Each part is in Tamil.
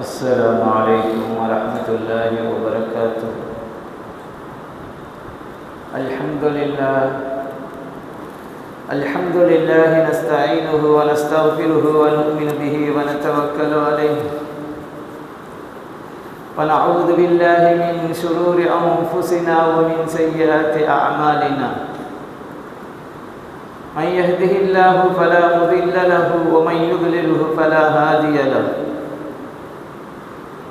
السلام عليكم ورحمة الله وبركاته. الحمد لله. الحمد لله نستعينه ونستغفره ونؤمن به ونتوكل عليه. ونعوذ بالله من شرور أنفسنا ومن سيئات أعمالنا. من يهده الله فلا مضل له ومن يضلله فلا هادي له.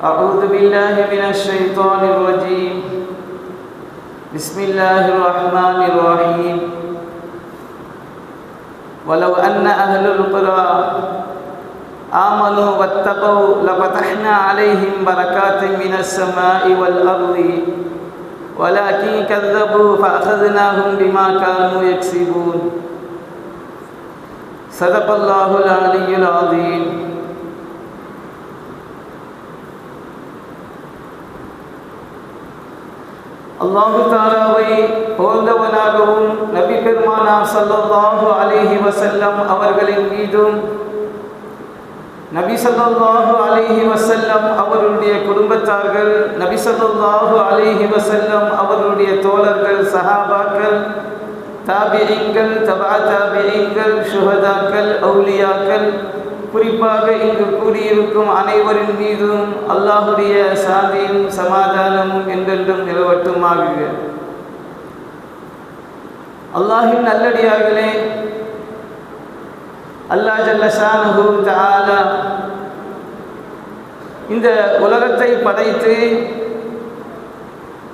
أعوذ بالله من الشيطان الرجيم. بسم الله الرحمن الرحيم. ولو أن أهل القرى آمنوا واتقوا لفتحنا عليهم بركات من السماء والأرض. ولكن كذبوا فأخذناهم بما كانوا يكسبون. صدق الله العلي العظيم. அல்லாஹு தாலாவை போந்தவனாகவும் நபி பெருமானார் சல்லல்லாஹு அலைஹி வசல்லம் அவர்களின் மீதும் நபி சல்லாஹு அலிஹி வசல்லம் அவருடைய குடும்பத்தார்கள் நபி சல்லாஹு அலிஹி வசல்லம் அவருடைய தோழர்கள் சஹாபாக்கள் தாபியங்கள் தபா தாபியங்கள் சுஹதாக்கள் அவுலியாக்கள் குறிப்பாக இங்கு கூடியிருக்கும் அனைவரின் மீதும் அல்லாஹுடைய சாந்தியும் சமாதானமும் என்றென்றும் நிலவட்டுமாக அல்லாஹின் நல்லடியார்களே அல்லா ஜல்லஷானு தாலா இந்த உலகத்தை படைத்து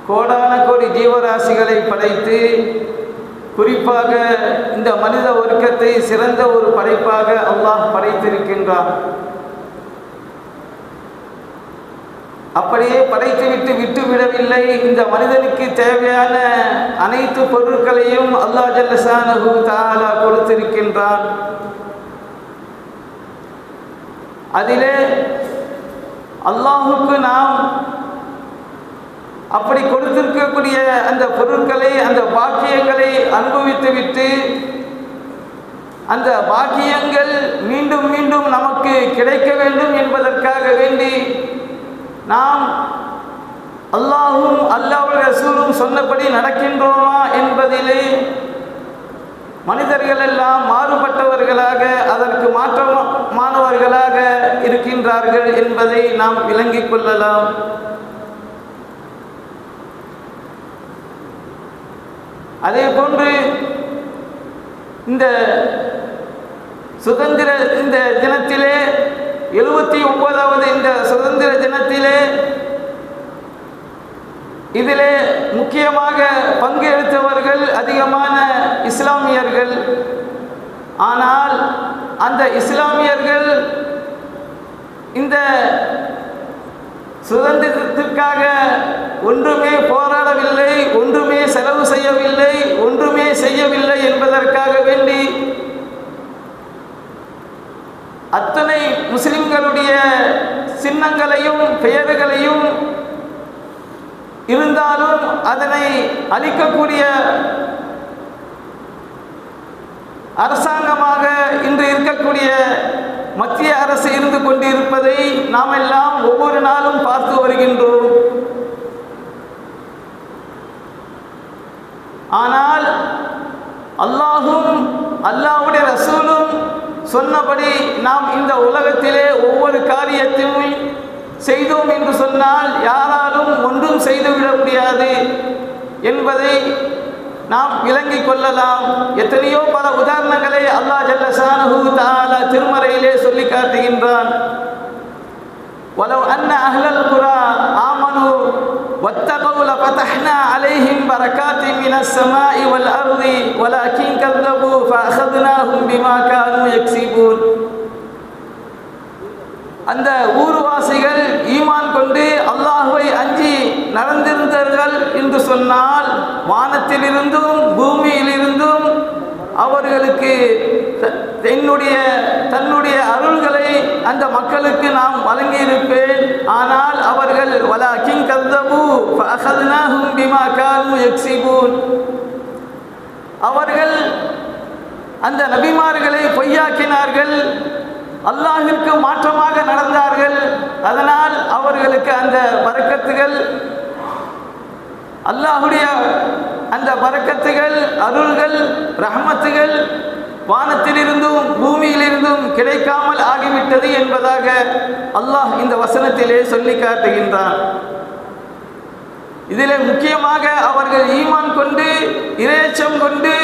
கோடான கோடி ஜீவராசிகளை படைத்து குறிப்பாக இந்த மனித வர்க்கத்தை சிறந்த ஒரு படைப்பாக அல்லாஹ் படைத்திருக்கின்றார் அப்படியே படைத்துவிட்டு விட்டுவிடவில்லை இந்த மனிதனுக்கு தேவையான அனைத்து பொருட்களையும் அல்லாஹ் ஜல்லசானு தாலா கொடுத்திருக்கின்றான். அதிலே அல்லாஹுக்கு நாம் அப்படி கொடுத்திருக்கக்கூடிய அந்த பொருட்களை அந்த பாக்கியங்களை அனுபவித்துவிட்டு அந்த பாக்கியங்கள் மீண்டும் மீண்டும் நமக்கு கிடைக்க வேண்டும் என்பதற்காக வேண்டி நாம் அல்லாஹும் அல்லாஹ் ரசூலும் சொன்னபடி நடக்கின்றோமா என்பதிலே மனிதர்கள் எல்லாம் மாறுபட்டவர்களாக அதற்கு மாற்றமானவர்களாக இருக்கின்றார்கள் என்பதை நாம் விளங்கிக் கொள்ளலாம். அதே போன்று இந்த சுதந்திர இந்த தினத்திலே எழுபத்தி ஒன்பதாவது இந்த சுதந்திர தினத்திலே இதிலே முக்கியமாக பங்கு எடுத்தவர்கள் அதிகமான இஸ்லாமியர்கள். ஆனால் அந்த இஸ்லாமியர்கள் இந்த சுதந்திரத்திற்காக ஒன்றுமே போராடவில்லை ஒன்றுமே செலவு செய்யவில்லை ஒன்றுமே செய்யவில்லை என்பதற்காக வேண்டி அத்தனை முஸ்லிம்களுடைய சின்னங்களையும் பெயர்களையும் இருந்தாலும் அதனை அளிக்கக்கூடிய அரசாங்கமாக இன்று இருக்கக்கூடிய மத்திய அரசு இருந்து கொண்டிருப்பதை நாம் எல்லாம் ஒவ்வொரு நாளும் பார்த்து வருகின்றோம். ஆனால் அல்லாஹும் அல்லாவுடைய ரசூலும் சொன்னபடி நாம் இந்த உலகத்திலே ஒவ்வொரு காரியத்தையும் செய்தோம் என்று சொன்னால் யாராலும் ஒன்றும் செய்துவிட முடியாது என்பதை நாம் விளங்கிக் கொள்ளலாம் எத்தனையோ பல உதாரணங்களை அல்லாஹ் ஜல்லசானஹு தாலா திருமறையிலே சொல்லி காட்டுகின்றான் ولو أن أهل القرى آمنوا واتقوا لفتحنا عليهم بركات من السماء والأرض ولكن كذبوا فأخذناهم بما كانوا يكسبون அந்த ஊர்வாசிகள் ஈமான் கொண்டு அல்லாஹுவை அஞ்சி நடந்திருந்தார்கள் என்று சொன்னால் வானத்திலிருந்தும் பூமியிலிருந்தும் அவர்களுக்கு த- என்னுடைய தன்னுடைய அருள்களை அந்த மக்களுக்கு நாம் வழங்கியிருப்பேன். ஆனால் அவர்கள் வலா கிங் கந்தபு பிமா காலு எக்ஸிபூன் அவர்கள் அந்த நபிமார்களை பொய்யாக்கினார்கள். அல்லாஹிற்கு மாற்றமாக நடந்தார்கள். அதனால் அவர்களுக்கு அந்த வரக்கத்துகள் அல்லாஹுடைய அந்த பறக்கத்துகள் அருள்கள் ரஹமத்துகள் வானத்திலிருந்தும் பூமியிலிருந்தும் கிடைக்காமல் ஆகிவிட்டது என்பதாக அல்லாஹ் இந்த வசனத்திலே சொல்லி காட்டுகின்றான். இதில் முக்கியமாக அவர்கள் ஈமான் கொண்டு இரையச்சம் கொண்டு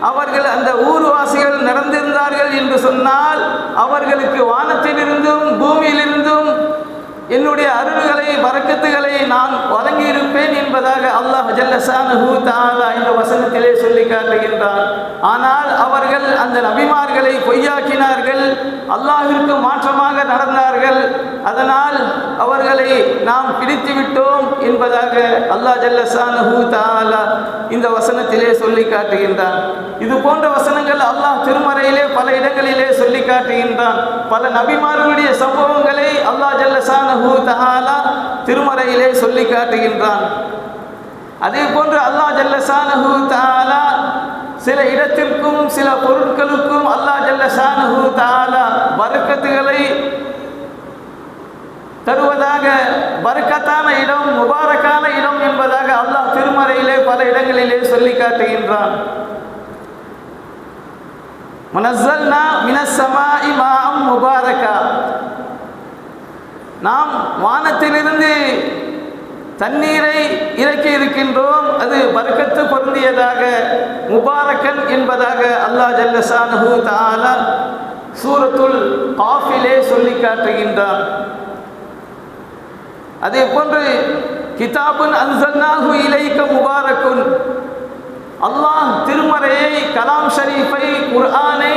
அவர்கள் அந்த ஊர்வாசிகள் நடந்திருந்தார்கள் என்று சொன்னால் அவர்களுக்கு வானத்திலிருந்தும் பூமியிலிருந்தும் என்னுடைய அருள்களை வரக்கத்துகளை நான் வழங்கியிருப்பேன் என்பதாக அல்லாஹ் ஜல்லசானஹு தஆலா இந்த வசனத்திலே சொல்லி காட்டுகின்றான். ஆனால் அவர்கள் அந்த நபி அல்லாஹிற்கு மாற்றமாக நடந்தார்கள். அதனால் அவர்களை நாம் பிடித்து விட்டோம் என்பதாக அல்லாஹ் ஜல்லசானஹு தஆலா இந்த வசனத்திலே சொல்லி காட்டுகின்றான். இது போன்ற வசனங்கள் அல்லாஹ் திருமறையிலே பல இடங்களிலே சொல்லி காட்டுகின்றான். பல நபிமார்களுடைய சம்பவங்களை அல்லாஹ் ஜல்லசானஹு தஆலா திருமறையிலே சொல்லி காட்டுகின்றான். அதே போன்று அல்லாஹ் ஜல்லசானஹு தஆலா சில இடத்திற்கும் சில பொருட்களுக்கும் அல்லாஹ் ஜல்லசானஹு தாலா வர்க்கத்துகளை தருவதாக வர்க்கத்தான இடம் முபாரக்கான இடம் என்பதாக அல்லாஹ் திருமறையிலே பல இடங்களிலே சொல்லி காட்டுகின்றான். மனசல்னா மினசமா இமாம் முபாரக்கா. நாம் வானத்திலிருந்து தண்ணீரை இறக்கி இருக்கின்றோம். அது பரக்கத்து பொருந்தியதாக முபாரக்கன் என்பதாக அல்லாஹ் ஜல்லசானு தாலா சூரத்துல் காஃபிலே சொல்லி காட்டுகின்றார் அதே போன்று கிதாபுன் அன்சல்னாஹு இலைக்க முபாரக்குன். அல்லாஹ் திருமறையை கலாம் ஷரீஃபை குர்ஆனை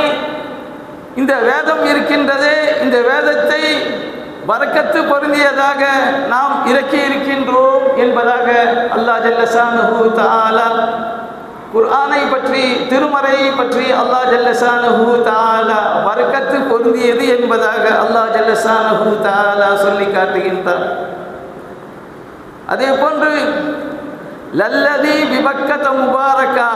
இந்த வேதம் இருக்கின்றதே இந்த வேதத்தை வரக்கத்து பொருந்தியதாக நாம் இறக்கி இருக்கின்றோம் என்பதாக அல்லாஹ் ஜல்லசானு தஆலா குர்ஆனை பற்றி திருமறையை பற்றி அல்லாஹ் ஜல்லசானு தாலா வரக்கத்து பொருந்தியது என்பதாக அல்லாஹ் ஜல்லசானு தாலா சொல்லி காட்டுகின்றார். அதே போன்று லல்லதி விபக்கத முபாரக்கா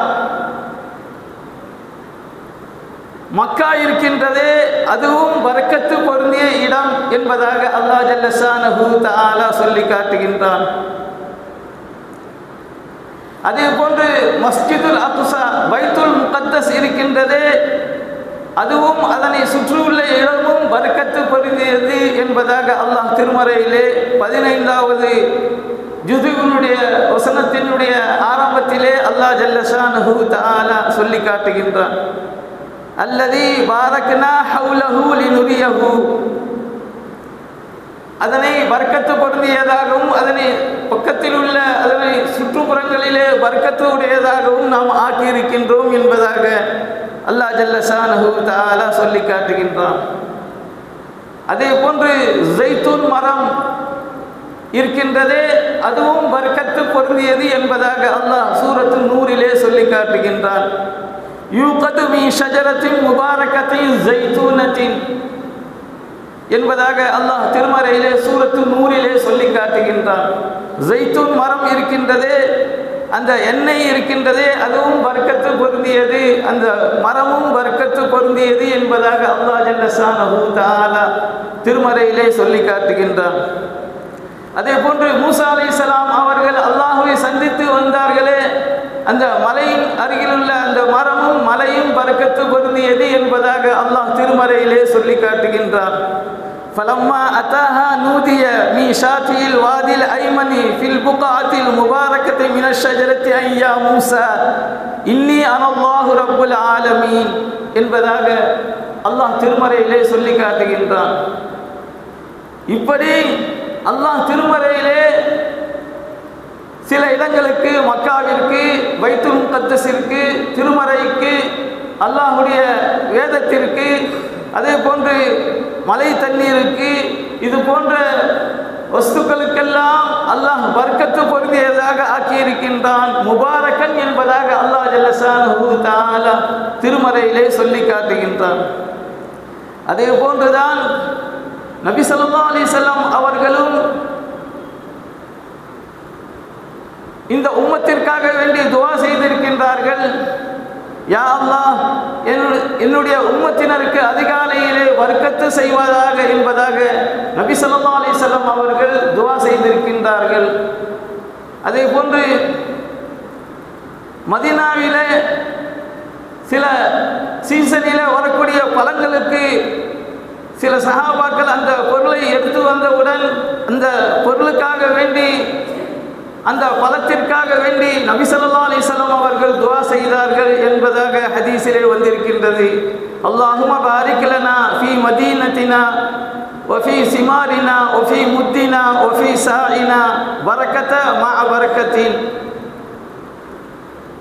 மக்கா இருக்கின்றதே அதுவும் பரக்கத்து பொருந்திய இடம் என்பதாக அல்லாஹ் ஜல்லசான ஆலா சொல்லி காட்டுகின்றான். அதே போன்று மஸ்ஜிதுல் அப்துசா பைத்துல் முகத்தஸ் இருக்கின்றதே அதுவும் அதனை சுற்றியுள்ள இடமும் பரக்கத்து பொருந்தியது என்பதாக அல்லாஹ் திருமறையிலே பதினைந்தாவது ஜுதுவினுடைய வசனத்தினுடைய ஆரம்பத்திலே அல்லாஹ் ஜல்லஷானஹு சொல்லி காட்டுகின்றான். அல்லதி பாரக்னா ஹவுலஹு லினுரியஹு. அதனை வர்க்கத்து பொருந்தியதாகவும் அதனை பக்கத்தில் உள்ள அதனை சுற்றுப்புறங்களிலே வர்க்கத்து உடையதாகவும் நாம் ஆக்கியிருக்கின்றோம் என்பதாக அல்லாஹ் ஜல்லசானஹு தாலா சொல்லி காட்டுகின்றான். அதே போன்று ஜெய்தூன் மரம் இருக்கின்றதே அதுவும் வர்க்கத்து பொருந்தியது என்பதாக அல்லாஹ் சூரத்து நூறிலே சொல்லி காட்டுகின்றான். யூகது மீ ஷஜரத்தின் முபாரக்கத்தின் ஜெய்தூனத்தின் என்பதாக அல்லாஹ் திருமறையிலே சூரத்து நூறிலே சொல்லி காட்டுகின்றான். ஜெய்தூன் மரம் இருக்கின்றதே அந்த எண்ணெய் இருக்கின்றதே அதுவும் வர்க்கத்து பொருந்தியது அந்த மரமும் வர்க்கத்து பொருந்தியது என்பதாக அல்லாஹ் ஜல்லஷானஹு திருமறையிலே சொல்லி காட்டுகின்றான். அதே போன்று மூசா அலைஹிஸ்ஸலாம் அவர்கள் அல்லாஹுவை சந்தித்து வந்தார்களே அந்த மலையின் அருகிலுள்ள அந்த மரமும் மலையும் பறக்கத்து பொருந்தியது என்பதாக அல்லாஹ் திருமறையிலே சொல்லி காட்டுகின்றார் فلما أتاها نودي من شاطئ الوادي الأيمن في البقعة المباركة من الشجرة أن يا موسى إني أنا الله رب العالمين என்பதாக அல்லாஹ் திருமறையிலே சொல்லி காட்டுகின்றான் இப்படி அல்லாஹ் திருமறையிலே சில இடங்களுக்கு மக்காவிற்கு வைத்துல் முகத்தஸிற்கு திருமறைக்கு அல்லாஹுடைய வேதத்திற்கு அதே போன்று மழை தண்ணீருக்கு இது போன்ற வஸ்துக்களுக்கெல்லாம் அல்லாஹ் வர்க்கத்து பொருந்தியதாக ஆக்கியிருக்கின்றான். முபாரக்கன் என்பதாக அல்லாஹ் ஜல்லசான் தாலா திருமறையிலே சொல்லி காட்டுகின்றான். அதே போன்றுதான் நபி சொல்லா அலைஹி அவர்களும் இந்த உம்மத்திற்காக வேண்டி துவா செய்திருக்கின்றார்கள். யா அல்லாஹ் என்னுடைய உம்மத்தினருக்கு அதிகாலையிலே வர்க்கத்து செய்வதாக என்பதாக நபி ஸல்லல்லாஹு அலைஹி அவர்கள் துவா செய்திருக்கின்றார்கள். அதே போன்று மதினாவிலே சில சீசனில் வரக்கூடிய பழங்களுக்கு சில சகாபாக்கள் அந்த பொருளை எடுத்து வந்தவுடன் அந்த பொருளுக்காக வேண்டி அந்த பழத்திற்காக வேண்டி நபிசல்லா அலிசல்லாம் அவர்கள் துவா செய்தார்கள் என்பதாக ஹதீசிலே வந்திருக்கின்றது. அல்லாஹுமா பாரிக்கலனா ஃபி மதீனத்தினா ஒஃபி சிமாரினா ஒஃபி முத்தினா ஒஃபி சாயினா வரக்கத்த மா வரக்கத்தின்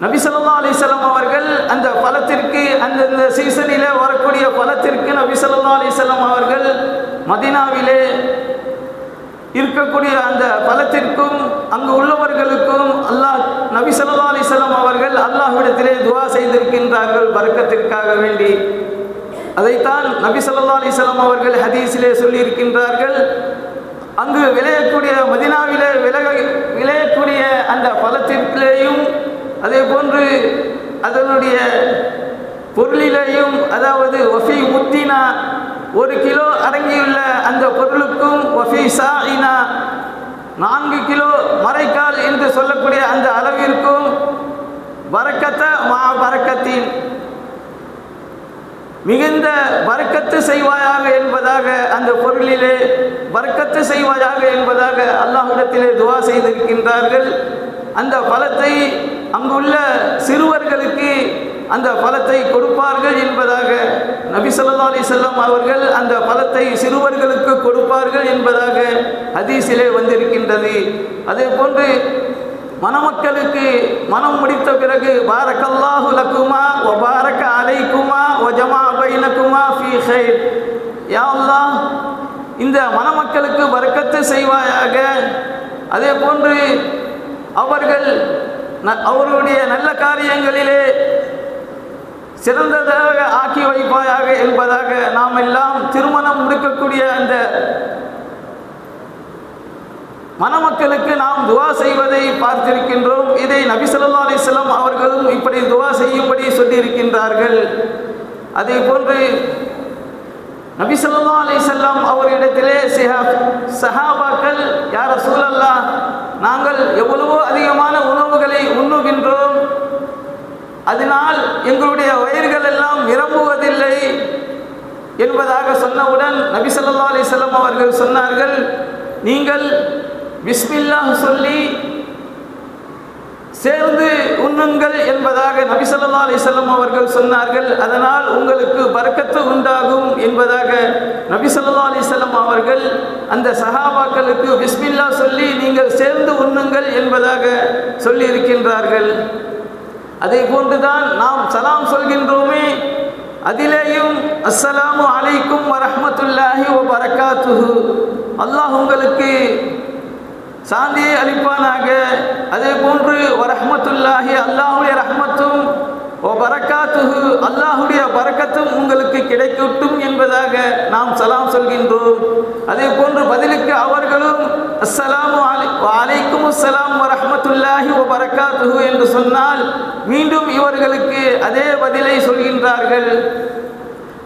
நபிசல்லா அலிசல்லாம் அவர்கள் அந்த பழத்திற்கு அந்தந்த சீசனில் வரக்கூடிய பழத்திற்கு நபிசல்லா அலிசல்லாம் அவர்கள் மதினாவிலே இருக்கக்கூடிய அந்த பலத்திற்கும் அங்கு உள்ளவர்களுக்கும் அல்லாஹ் நபி சல்லா அலிசல்லாம் அவர்கள் அல்லாஹ்விடத்திலே துவா செய்திருக்கின்றார்கள் வர்க்கத்திற்காக வேண்டி. அதைத்தான் நபி சல்லா அலிசல்லாம் அவர்கள் ஹதீஸிலே சொல்லியிருக்கின்றார்கள். அங்கு விளையக்கூடிய மதினாவிலே விலக விளையக்கூடிய அந்த பலத்திற்கிலேயும் அதே போன்று அதனுடைய பொருளிலேயும் அதாவது ஒஃபி முத்தினா ஒரு கிலோ அடங்கியுள்ள அந்த பொருளுக்கும் நான்கு கிலோ மறைக்கால் என்று சொல்லக்கூடிய அந்த அளவிற்கும் வரக்கத்த மா வரக்கத்தின் மிகுந்த வரக்கத்து செய்வாயாக என்பதாக அந்த பொருளிலே வரக்கத்து செய்வாயாக என்பதாக அல்லாஹிடத்திலே துவா செய்திருக்கின்றார்கள். அந்த பலத்தை அங்குள்ள சிறுவர்களுக்கு அந்த பலத்தை கொடுப்பார்கள் என்பதாக நபி சொல்லா அலி செல்லம் அவர்கள் அந்த பலத்தை சிறுவர்களுக்கு கொடுப்பார்கள் என்பதாக ஹதீஸிலே வந்திருக்கின்றது. அதே போன்று மணமக்களுக்கு மனம் முடித்த பிறகு பாரக்கல்லாஹு லக்குமா வ பாரக்க அலைக்குமா வ ஜமா பைனக்குமா ஃபீ கைர் யா அல்லாஹ் இந்த மணமக்களுக்கு வர்க்கத்தை செய்வாயாக. அதே போன்று அவர்கள் ந- நல்ல காரியங்களிலே சிறந்ததாக ஆக்கி வைப்பாயாக என்பதாக நாம் எல்லாம் திருமணம் முடிக்கக்கூடிய அந்த மணமக்களுக்கு நாம் துவா செய்வதை பார்த்திருக்கின்றோம். இதை நபி அலிஸ்லாம் அவர்களும் இப்படி துவா செய்யும்படி சொல்லியிருக்கின்றார்கள். அதே போன்று நபி ஸல்லல்லாஹு அலைஹி வஸல்லம் அவரிடத்திலே சிஹா- சஹாபாக்கள் யார சூழல்லா நாங்கள் எவ்வளவோ அதிகமான உணவுகளை உண்ணுகின்றோம். அதனால் எங்களுடைய வயிறுகள் எல்லாம் நிரம்புவதில்லை. என்பதாக சொன்னவுடன் நபி ஸல்லல்லாஹு செல்லம் அவர்கள் சொன்னார்கள் நீங்கள் பிஸ்மில்லாஹ் சொல்லி சேர்ந்து உண்ணுங்கள் என்பதாக நபிசல்லா அலிசல்லம் அவர்கள் சொன்னார்கள். அதனால் உங்களுக்கு பறக்கத்து உண்டாகும் என்பதாக நபிசல்லா அலிசல்லம் அவர்கள் அந்த சஹாபாக்களுக்கு பிஸ்மில்லா சொல்லி நீங்கள் சேர்ந்து உண்ணுங்கள் என்பதாக சொல்லி இருக்கின்றார்கள் அதே போன்றுதான் நாம் சலாம் சொல்கின்றோமே. அதிலேயும் அஸ்ஸலாமு அலைக்கும் வரஹ்மத்துல்லாஹி ஓ பரக்காத்துஹு அல்லாஹ் உங்களுக்கு சாந்தியை அளிப்பானாக. அதே போன்று வரஹ்மத்துல்லாஹி அல்லாஹுடைய ரஹமத்தும் ஓ பரக்காத்துஹு அல்லாஹுடைய பறக்கத்தும் உங்களுக்கு கிடைக்கட்டும் என்பதாக நாம் சலாம் சொல்கின்றோம். அதே போன்று பதிலுக்கு அவர்களும் அஸ்ஸலாமு அலைக்கும் அஸ்ஸலாம் வரஹமத்துல்லாஹி ஓ பரக்காத்துஹு என்று சொன்னால் மீண்டும் இவர்களுக்கு அதே பதிலை சொல்கின்றார்கள்.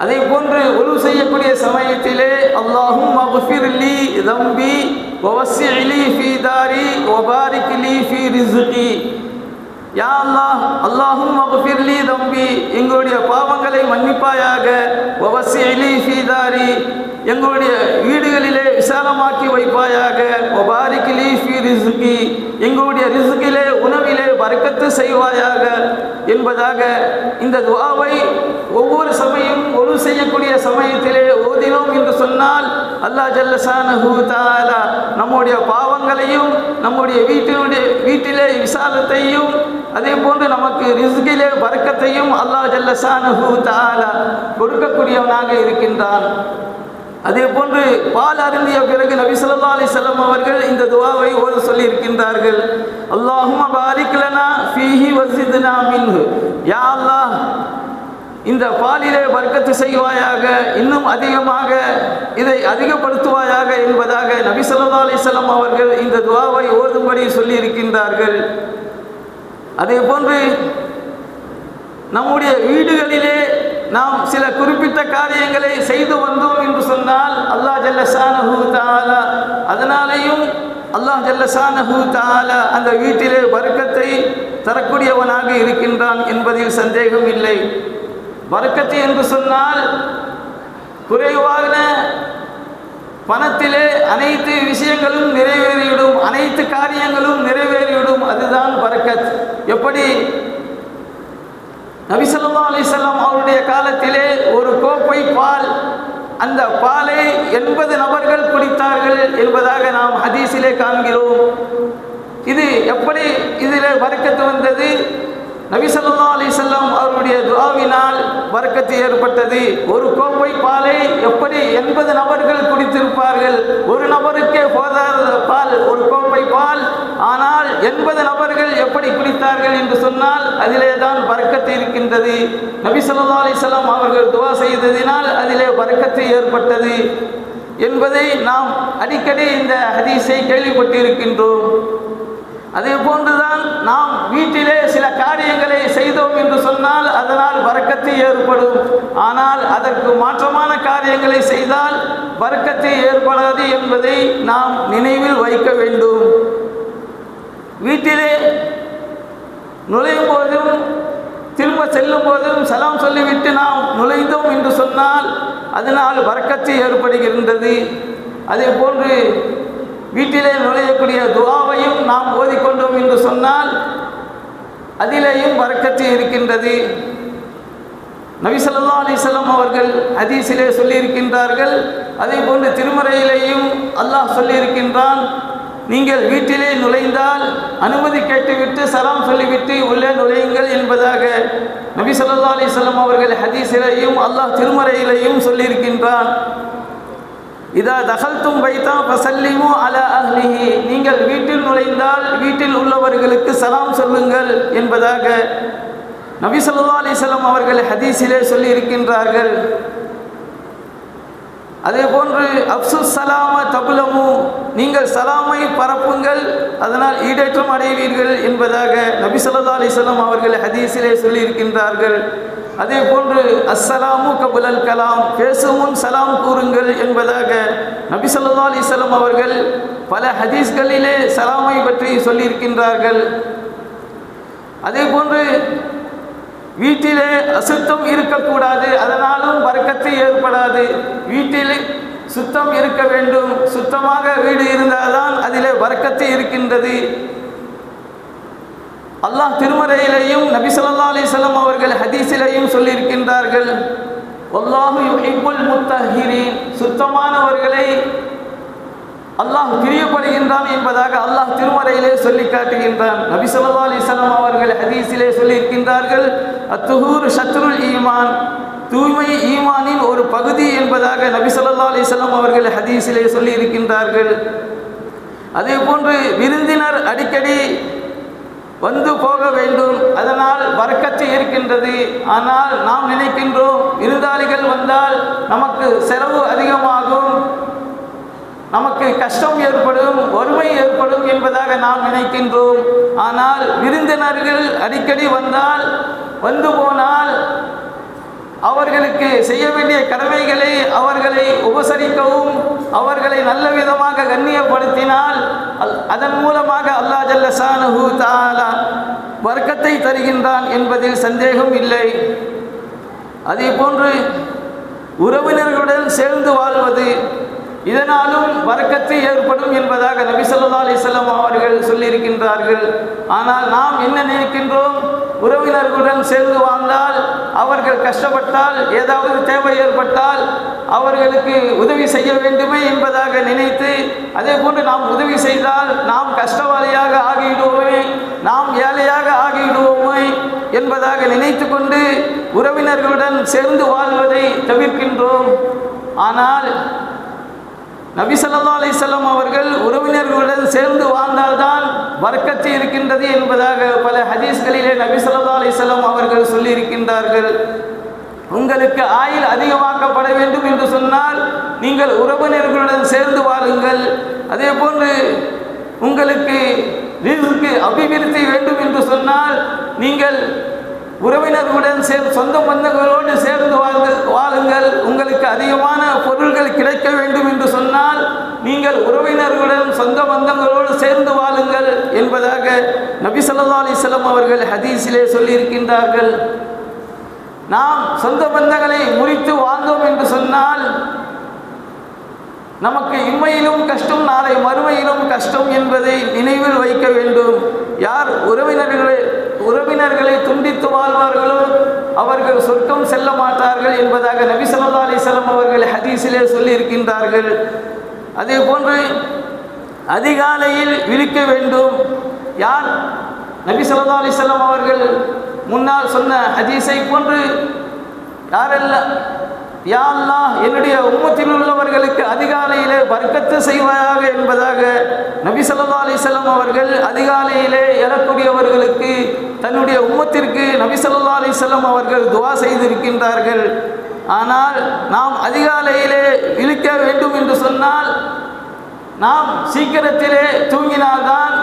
அதே போன்று ஒழு செய்யக்கூடிய சமயத்திலே அல்லாஹும் மஃபிர்லி தம்பி வவஸ்ஸிலி ஃபி தாரி ஒபாரிக் லி ஃபி ரிஸ்கி. யா அல்லாஹ் அல்லாஹும் மஃபிர்லி தம்பி எங்களுடைய பாவங்களை மன்னிப்பாயாக வவஸ்ஸிலி ஃபீ தாரி எங்களுடைய வீடுகளிலே விசாலமாக்கி வைப்பாயாக வபாரிக் லி ஃபீ ரிஸ்கி எங்களுடைய ரிஸ்கிலே உணவிலே பரக்கத்து செய்வாயாக. என்பதாக இந்த துவாவை ஒவ்வொரு சமயம் ஒது செய்யக்கூடிய சமயத்திலே ஓதினோம் என்று சொன்னால் அல்லாஹ் ஜல்லசானஹு தஆலா நம்முடைய பாவங்களையும் நம்முடைய வீட்டினுடைய வீட்டிலே விசாலத்தையும் அதே போன்று நமக்கு ரிஸ்கிலே வர்க்கத்தையும் அல்லாஹ் ஜல்லசானஹு தஆலா கொடுக்கக்கூடியவனாக இருக்கின்றான். அதே போன்று பால் அருந்திய பிறகு நபி ஸல்லல்லாஹு அலைஹி அவர்கள் இந்த துவாவை ஓத சொல்லி இருக்கின்றார்கள் அல்லாஹும் பாரிக் ஃபீஹி வசிதுனா மின்ஹு. யா அல்லாஹ் இந்த பாலிலே வர்க்கத்து செய்வாயாக இன்னும் அதிகமாக இதை அதிகப்படுத்துவாயாக என்பதாக நபி ஸல்லல்லாஹு அவர்கள் இந்த துவாவை ஓதும்படி சொல்லி இருக்கின்றார்கள் அதே போன்று நம்முடைய வீடுகளிலே நாம் சில குறிப்பிட்ட காரியங்களை செய்து வந்தோம் என்று சொன்னால் அல்லாஹ் ஜல்லஷானஹு தஆலா அதனாலேயும் அல்லாஹ் ஜல்லஷானஹு தஆலா அந்த வீட்டிலே வர்க்கத்தை தரக்கூடியவனாக இருக்கின்றான் என்பதில் சந்தேகம் இல்லை. வர்க்கத்து என்று சொன்னால் குறைவான பணத்திலே அனைத்து விஷயங்களும் நிறைவேறிவிடும் அனைத்து காரியங்களும் நிறைவேறிவிடும் அதுதான் பரக்கத் எப்படி? நபிசல்லா அலிசல்லாம் அவருடைய காலத்திலே ஒரு கோப்பை பால் அந்த பாலை எண்பது நபர்கள் குடித்தார்கள் என்பதாக நாம் ஹதீஸிலே காண்கிறோம். இது எப்படி இதில் வரக்கத்து வந்தது? நபி ஸல்லல்லாஹு அலைஹி அவருடைய துவாவினால் வர்க்கத்து ஏற்பட்டது. ஒரு கோப்பை பாலை எப்படி எண்பது நபர்கள் குடித்திருப்பார்கள்? ஒரு நபருக்கே போதாத பால் ஒரு கோப்பை பால். ஆனால் எண்பது நபர்கள் எப்படி குடித்தார்கள் என்று சொன்னால் அதிலே தான் வர்க்கத்து இருக்கின்றது. நபி ஸல்லல்லாஹு அவர்கள் துவா செய்ததினால் அதிலே வர்க்கத்து ஏற்பட்டது என்பதை நாம் அடிக்கடி இந்த ஹதீஸை கேள்விப்பட்டிருக்கின்றோம். அதே போன்றுதான் நாம் வீட்டிலே சில காரியங்களை செய்தோம் என்று சொன்னால் அதனால் வரக்கத்து ஏற்படும். ஆனால் அதற்கு மாற்றமான காரியங்களை செய்தால் வரக்கத்து ஏற்படாது என்பதை நாம் நினைவில் வைக்க வேண்டும். வீட்டிலே நுழையும் போதும் திரும்ப செல்லும் போதும் சலாம் சொல்லிவிட்டு நாம் நுழைந்தோம் என்று சொன்னால் அதனால் வரக்கத்து ஏற்படுகின்றது. அதே போன்று வீட்டிலே நுழையக்கூடிய துவாவையும் நாம் ஓதிக்கொண்டோம் என்று சொன்னால் அதிலேயும் வரக்கற்று இருக்கின்றது. நபிசல்லா அலிசல்லாம் அவர்கள் ஹதீஸிலே சொல்லியிருக்கின்றார்கள். அதே போன்று திருமறையிலேயும் அல்லாஹ் சொல்லியிருக்கின்றான் நீங்கள் வீட்டிலே நுழைந்தால் அனுமதி கேட்டுவிட்டு சலாம் சொல்லிவிட்டு உள்ளே நுழையுங்கள் என்பதாக நபி சொல்லா அலிசல்லாம் அவர்கள் ஹதீஸிலேயும் அல்லாஹ் திருமறையிலேயும் சொல்லியிருக்கின்றான். இதா தகல்தும் வைத்தா பசல்லிமு அல அஹ்லிஹி. நீங்கள் வீட்டில் நுழைந்தால் வீட்டில் உள்ளவர்களுக்கு சலாம் சொல்லுங்கள் என்பதாக நபி சொல்லா அலிசல்லாம் அவர்கள் ஹதீஸிலே சொல்லி இருக்கின்றார்கள் அதே போன்று அப்சுஸ் சலாம தபுலமு. நீங்கள் சலாமை பரப்புங்கள் அதனால் ஈடேற்றம் அடைவீர்கள் என்பதாக நபி சொல்லா அலிசல்லாம் அவர்கள் ஹதீஸிலே சொல்லியிருக்கின்றார்கள். அதே போன்று அஸ்ஸலாமு கபுலல் கலாம். பேசும் சலாம் கூறுங்கள் என்பதாக நபி சொல்லா அலைஹி அவர்கள் பல ஹதீஸ்களிலே சலாமை பற்றி சொல்லியிருக்கின்றார்கள். அதே போன்று வீட்டிலே அசுத்தம் இருக்கக்கூடாது அதனாலும் வர்க்கத்து ஏற்படாது. வீட்டில் சுத்தம் இருக்க வேண்டும். சுத்தமாக வீடு இருந்தால்தான் அதிலே வர்க்கத்து இருக்கின்றது. அல்லாஹ் திருமறையிலேயும் நபி சொல்லா அலைஹி அவர்கள் ஹதீஸிலையும் சொல்லியிருக்கின்றார்கள் வல்லாஹு யுஹிப்புல் சுத்தமானவர்களை அல்லாஹ் பிரியப்படுகின்றான் என்பதாக அல்லாஹ் திருமலையிலே சொல்லி காட்டுகின்றான். நபி சொல்லா அலைஹி அவர்கள் ஹதீஸிலே சொல்லியிருக்கின்றார்கள் அத்துஹூர் ஷத்ருல் ஈமான். தூய்மை ஈமானின் ஒரு பகுதி என்பதாக நபி சொல்லா அலைஹி அவர்கள் ஹதீஸிலே சொல்லி இருக்கின்றார்கள் அதே போன்று விருந்தினர் அடிக்கடி வந்து போக வேண்டும். அதனால் வரக்கத்து இருக்கின்றது. ஆனால் நாம் நினைக்கின்றோம் விருந்தாளிகள் வந்தால் நமக்கு செலவு அதிகமாகும். நமக்கு கஷ்டம் ஏற்படும் வறுமை ஏற்படும் என்பதாக நாம் நினைக்கின்றோம். ஆனால் விருந்தினர்கள் அடிக்கடி வந்தால் வந்து போனால் அவர்களுக்கு செய்ய வேண்டிய கடமைகளை அவர்களை உபசரிக்கவும் அவர்களை நல்ல விதமாக கண்ணியப்படுத்தினால் அல்- அதன் மூலமாக அல்லாஹ் ஜல்லசானஹு தாலா வர்க்கத்தை தருகின்றான் என்பதில் சந்தேகம் இல்லை. அதே போன்று உறவினர்களுடன் சேர்ந்து வாழ்வது இதனாலும் வரக்கத்து ஏற்படும் என்பதாக நபி சொல்லா அலிசல்லாம் அவர்கள் சொல்லியிருக்கின்றார்கள். ஆனால் நாம் என்ன நினைக்கின்றோம்? உறவினர்களுடன் சேர்ந்து வாழ்ந்தால் அவர்கள் கஷ்டப்பட்டால் ஏதாவது தேவை ஏற்பட்டால் அவர்களுக்கு உதவி செய்ய வேண்டுமே என்பதாக நினைத்து அதே போன்று நாம் உதவி செய்தால் நாம் கஷ்டவாளியாக ஆகிவிடுவோமே நாம் ஏழையாக ஆகிவிடுவோமே என்பதாக நினைத்து கொண்டு உறவினர்களுடன் சேர்ந்து வாழ்வதை தவிர்க்கின்றோம். ஆனால் நபி ஸல்லல்லாஹு அலிசல்லாம் அவர்கள் உறவினர்களுடன் சேர்ந்து வாழ்ந்தால்தான் வர்க்கத்து இருக்கின்றது என்பதாக பல ஹதீஸ்களிலே நபி ஸல்லல்லாஹு அலிசல்லாம் அவர்கள் சொல்லி இருக்கின்றார்கள் உங்களுக்கு ஆயுள் அதிகமாக்கப்பட வேண்டும் என்று சொன்னால் நீங்கள் உறவினர்களுடன் சேர்ந்து வாருங்கள் அதே போன்று உங்களுக்கு ரிஸ்க்கு அபிவிருத்தி வேண்டும் என்று சொன்னால் நீங்கள் உறவினர்களுடன் சேர் சொந்த பந்தங்களோடு சேர்ந்து வாழ்ந்து வாழுங்கள். உங்களுக்கு அதிகமான பொருள்கள் கிடைக்க வேண்டும் என்று சொன்னால் நீங்கள் உறவினர்களுடன் சொந்த பந்தங்களோடு சேர்ந்து வாழுங்கள் என்பதாக நபி சொல்லா அலைஹி அவர்கள் ஹதீஸிலே சொல்லியிருக்கின்றார்கள். நாம் சொந்த பந்தங்களை முறித்து வாழ்ந்தோம் என்று சொன்னால் நமக்கு இம்மையிலும் கஷ்டம் நாளை மறுமையிலும் கஷ்டம் என்பதை நினைவில் வைக்க வேண்டும். யார் உறவினர்களை உறவினர்களை துண்டித்து வாழ்வார்களோ அவர்கள் சொர்க்கம் செல்ல மாட்டார்கள் என்பதாக நபி ஸல்லல்லாஹு அலிசல்லாம் அவர்கள் ஹதீஸிலே சொல்லி இருக்கின்றார்கள் அதே போன்று அதிகாலையில் விழிக்க வேண்டும். யார்? நபி ஸல்லல்லாஹு அலிசல்லாம் அவர்கள் முன்னால் சொன்ன ஹதீஸை போன்று யாரெல்லாம் யாரெல்லாம் என்னுடைய உம்மத்தில் உள்ளவர்களுக்கு வர்க்கத்து செய்வாயாக என்பதாக நபி ஸல்லல்லாஹு அலிசல்லாம் அவர்கள் அதிகாலையிலே எழக்கூடியவர்களுக்கு தன்னுடைய உம்மத்திற்கு நபி ஸல்லல்லாஹு அலிசல்லாம் அவர்கள் துவா செய்திருக்கின்றார்கள். ஆனால் நாம் அதிகாலையிலே இழுக்க வேண்டும் என்று சொன்னால் நாம் சீக்கிரத்திலே தூங்கினால்தான்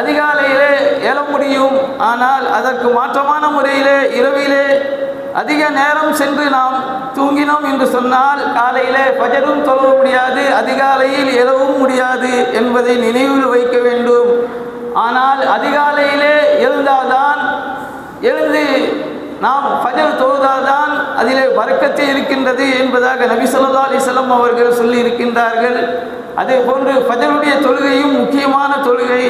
அதிகாலையிலே எழ முடியும். ஆனால் அதற்கு மாற்றமான முறையிலே இரவிலே அதிக நேரம் சென்று நாம் தூங்கினோம் என்று சொன்னால் காலையிலே பஜரும் தொழ முடியாது அதிகாலையில் எழவும் முடியாது என்பதை நினைவில் வைக்க வேண்டும். ஆனால் அதிகாலையிலே எழுந்தால்தான் எழுந்து நாம் ஃபஜர் தொழுதால்தான் அதிலே வரக்கத்து இருக்கின்றது என்பதாக நபி ஸல்லல்லாஹு அவர்கள் சொல்லி இருக்கின்றார்கள் அதே போன்று ஃபஜருடைய தொழுகையும் முக்கியமான தொழுகை.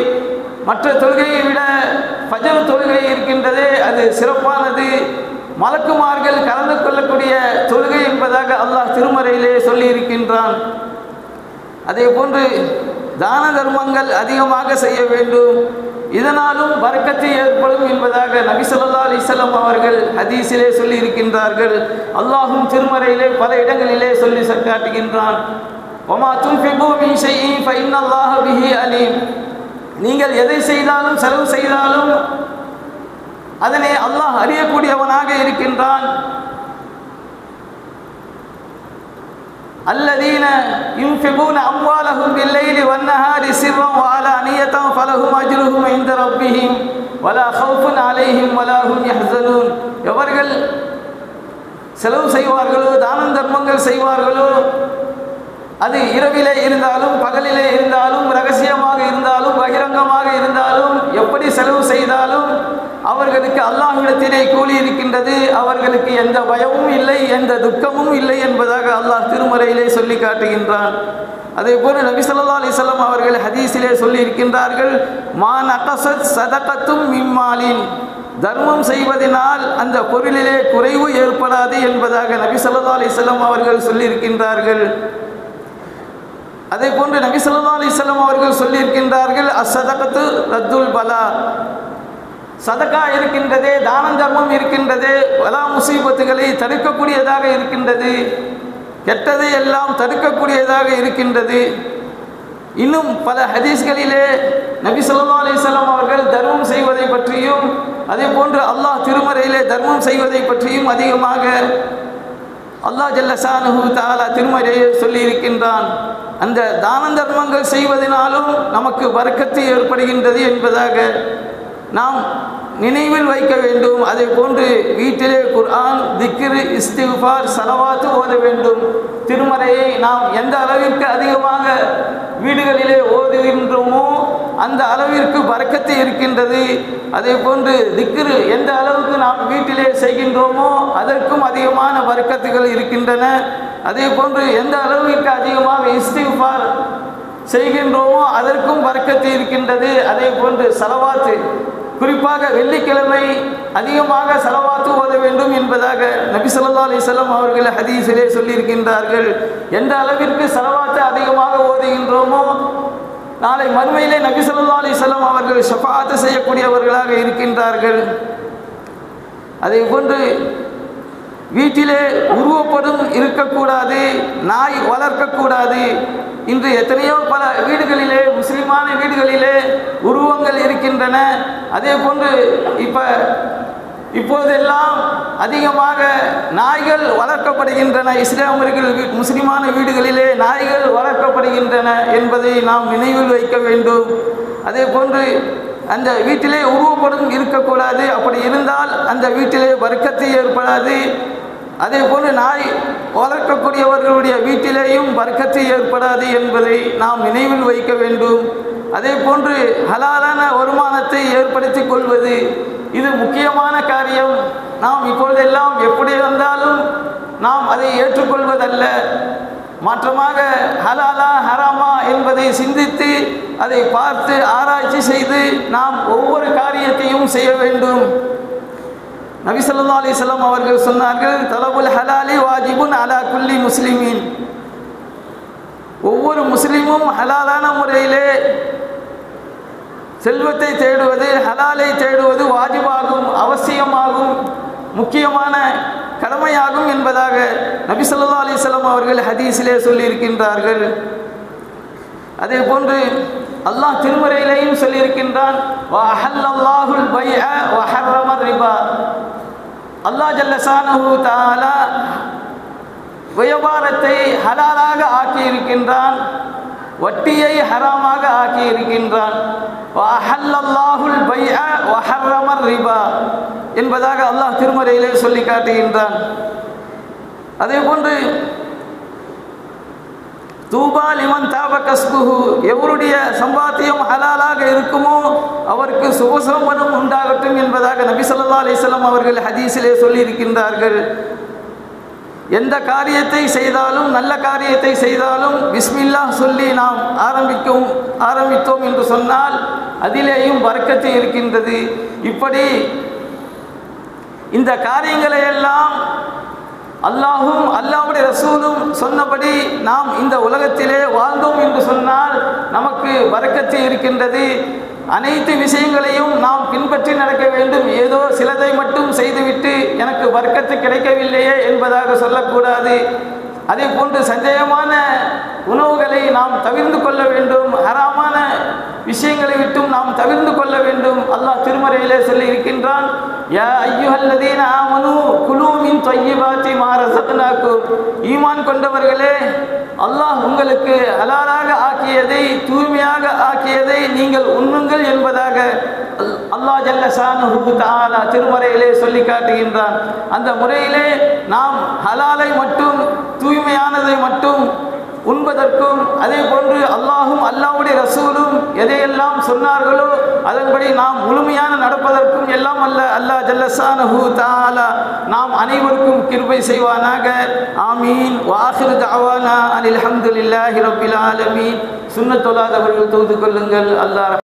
மற்ற தொழுகையை விட ஃபஜர் தொழுகை இருக்கின்றதே அது சிறப்பானது. மலக்குமார்கள் கலந்து கொள்ளக்கூடிய தொழுகை என்பதாக அல்லாஹ் திருமறையிலே சொல்லி இருக்கின்றான் அதே போன்று தான தர்மங்கள் அதிகமாக செய்ய வேண்டும். இதனாலும் வரக்கத்து ஏற்படும் என்பதாக நபி ஸல்லல்லாஹு அலைஹி அவர்கள் ஹதீஸிலே சொல்லி இருக்கின்றார்கள் அல்லாஹும் திருமறையிலே பல இடங்களிலே சொல்லி காட்டுகின்றான். ஒமா துன்ஃபிகு மின் அலீம். நீங்கள் எதை செய்தாலும் செலவு செய்தாலும் அதனை அல்லாஹ் அறியக்கூடியவனாக இருக்கின்றான் الذين ينفقون أموالهم بالليل والنهار سرا وعلانية فلهم أجرهم عند ربهم ولا خوف عليهم ولا هم يحزنون எவர்கள் செலவு செய்வார்களோ தானம் தர்மங்கள் செய்வார்களோ அது இரவிலே இருந்தாலும் பகலிலே இருந்தாலும் ரகசியமாக இருந்தாலும் பகிரங்கமாக இருந்தாலும் எப்படி செலவு செய்தாலும் அவர்களுக்கு அல்லாஹிடத்திலே கூலி இருக்கின்றது அவர்களுக்கு எந்த பயமும் இல்லை எந்த துக்கமும் இல்லை என்பதாக அல்லாஹ் திருமறையிலே சொல்லி காட்டுகின்றான். அதே போல நபி சொல்லா அலிசல்லாம் அவர்கள் ஹதீஸிலே சொல்லி இருக்கின்றார்கள் மான் நகசத் சதகத்தும் மிம்மாலின். தர்மம் செய்வதனால் அந்த பொருளிலே குறைவு ஏற்படாது என்பதாக நபி சொல்லா அலிசல்லாம் அவர்கள் சொல்லியிருக்கின்றார்கள். அதே போன்று நபி சொல்லா அலிசல்லாம் அவர்கள் சொல்லியிருக்கின்றார்கள் அசதகத்து ரத்துல் பலா. சதக்கா இருக்கின்றது தானம் தர்மம் இருக்கின்றது பலா முசீபத்துகளை தடுக்கக்கூடியதாக இருக்கின்றது. கெட்டதை எல்லாம் தடுக்கக்கூடியதாக இருக்கின்றது. இன்னும் பல ஹதீஸ்களிலே நபி சொல்லா அலைஹி அவர்கள் தர்மம் செய்வதை பற்றியும் அதே போன்று அல்லாஹ் திருமறையிலே தர்மம் செய்வதை பற்றியும் அதிகமாக அல்லாஹ் ஜல்லசானு தாலா திருமறையை சொல்லி இருக்கின்றான் அந்த தான தர்மங்கள் செய்வதனாலும் நமக்கு வர்க்கத்து ஏற்படுகின்றது என்பதாக நாம் நினைவில் வைக்க வேண்டும். அதே போன்று வீட்டிலே குர்ஆன் திக்ரு இஸ்திஃபார் சலவாத்து ஓத வேண்டும். திருமறையை நாம் எந்த அளவிற்கு அதிகமாக வீடுகளிலே ஓதுகின்றோமோ அந்த அளவிற்கு பறக்கத்து இருக்கின்றது. அதே போன்று திக்ரு எந்த அளவுக்கு நாம் வீட்டிலே செய்கின்றோமோ அதற்கும் அதிகமான பறக்கத்துகள் இருக்கின்றன. அதே போன்று எந்த அளவிற்கு அதிகமாக இஸ்திஃபார் செய்கின்றோமோ அதற்கும் பறக்கத்து இருக்கின்றது. அதே போன்று சலவாத்து குறிப்பாக வெள்ளிக்கிழமை அதிகமாக செலவாத்து ஓத வேண்டும் என்பதாக நபி சொல்லா அலைஹி அவர்கள் ஹதீஸிலே சொல்லியிருக்கின்றார்கள். எந்த அளவிற்கு செலவாத்து அதிகமாக ஓதுகின்றோமோ நாளை மறுமையிலே நபி சொல்லா அலைஹி அவர்கள் ஷஃபாத்து செய்யக்கூடியவர்களாக இருக்கின்றார்கள். அதே போன்று வீட்டிலே உருவப்படும் இருக்கக்கூடாது நாய் வளர்க்கக்கூடாது. இன்று எத்தனையோ பல வீடுகளிலே முஸ்லிமான வீடுகளிலே உருவங்கள் இருக்கின்றன. அதே போன்று இப்போ இப்போதெல்லாம் அதிகமாக நாய்கள் வளர்க்கப்படுகின்றன. இஸ்லாமியர்கள் வீ- முஸ்லிமான வீடுகளிலே நாய்கள் வளர்க்கப்படுகின்றன என்பதை நாம் நினைவில் வைக்க வேண்டும். அதே போன்று அந்த வீட்டிலே உருவப்படும் இருக்கக்கூடாது. அப்படி இருந்தால் அந்த வீட்டிலே வர்க்கத்தை ஏற்படாது. அதே போன்று நாய் வளர்க்கக்கூடியவர்களுடைய வீட்டிலேயும் வர்க்கத்தை ஏற்படாது என்பதை நாம் நினைவில் வைக்க வேண்டும். அதே போன்று ஹலாலான வருமானத்தை ஏற்படுத்திக் கொள்வது இது முக்கியமான காரியம். நாம் இப்பொழுதெல்லாம் எப்படி இருந்தாலும் நாம் அதை ஏற்றுக்கொள்வதல்ல. மாற்றமாக ஹலாலா ஹராமா என்பதை சிந்தித்து அதை பார்த்து ஆராய்ச்சி செய்து நாம் ஒவ்வொரு காரியத்தையும் செய்ய வேண்டும். நபி ஸல்லல்லாஹு அவர்கள் சொன்னார்கள் தலபுல் ஹலாலி வாஜிபுன் அலா குல்லி முஸ்லிமின். ஒவ்வொரு முஸ்லீமும் ஹலாலான முறையிலே செல்வத்தை தேடுவது ஹலாலை தேடுவது வாஜிபாகும் அவசியமாகும் முக்கியமான கடமையாகும் என்பதாக நபி ஸல்லல்லாஹு அவர்கள் ஹதீஸிலே சொல்லியிருக்கின்றார்கள். அதே போன்று அல்லாஹ் திருமறையிலையும் சொல்லியிருக்கின்றான் அல்லாஹ் ஜல்லசானஹு தஆலா வியாபாரத்தை ஹலாலாக ஆக்கி இருக்கின்றான் வட்டியை ஹராமாக ஆக்கி இருக்கின்றான் என்பதாக அல்லாஹ் திருமறையிலே சொல்லி காட்டுகின்றான் அதே போன்று தூபா லிமன் தாப கஸ்புஹு எவருடைய சம்பாத்தியம் ஹலாலாக இருக்குமோ அவருக்கு சுபசம்பனம் உண்டாகட்டும் என்பதாக நபி சொல்லா அலிஸ்லாம் அவர்கள் ஹதீஸிலே சொல்லியிருக்கின்றார்கள். எந்த காரியத்தை செய்தாலும் நல்ல காரியத்தை செய்தாலும் பிஸ்மில்லா சொல்லி நாம் ஆரம்பிக்கும் ஆரம்பித்தோம் என்று சொன்னால் அதிலேயும் வர்க்கத்து இருக்கின்றது. இப்படி இந்த காரியங்களை எல்லாம் அல்லாஹும் அல்லாவுடைய ரசூலும் சொன்னபடி நாம் இந்த உலகத்திலே வாழ்ந்தோம் என்று சொன்னால் நமக்கு வரக்கத்து இருக்கின்றது. அனைத்து விஷயங்களையும் நாம் பின்பற்றி நடக்க வேண்டும். ஏதோ சிலதை மட்டும் செய்துவிட்டு எனக்கு வர்க்கத்து கிடைக்கவில்லையே என்பதாக சொல்லக்கூடாது. அதே போன்று சஞ்சயமான உணவுகளை நாம் தவிர்ந்து கொள்ள வேண்டும். ஹராமான விஷயங்களை விட்டும் நாம் தவிர்ந்து கொள்ள வேண்டும். அல்லாஹ் திருமறையிலே சொல்லி இருக்கின்றான் யா ஐயுஹல்லதீன ஆமனு குலூ தொய்யிபாத்தி மாரசத்னாக்கும் ஈமான் கொண்டவர்களே அல்லாஹ் உங்களுக்கு ஹலாலாக ஆக்கியதை தூய்மையாக ஆக்கியதை நீங்கள் உண்ணுங்கள் என்பதாக அல்- அல்லாஹ் ஜல்ல ஷானுஹு தஆலா திருமறையிலே சொல்லி காட்டுகின்றான். அந்த முறையிலே நாம் ஹலாலை மட்டும் தூய்மையானதை மட்டும் உண்பதற்கும் அதே போன்று அல்லாஹும் அல்லாஹ்வுடைய ரசூலும் எதையெல்லாம் சொன்னார்களோ அதன்படி நாம் முழுமையான நடப்பதற்கும் எல்லாம் அல்ல அல்லாஹ் ஜல்லசானஹு தாலா நாம் அனைவருக்கும் கிருபை செய்வானாக. ஆமீன். வாஹிரு தஅவானா அனில் ஹம்துலில்லாஹி ரபில் ஆலமீன். சுன்னத் தொல்லாதவர்கள் தொழுது கொள்ளுங்கள். அல்லாஹ்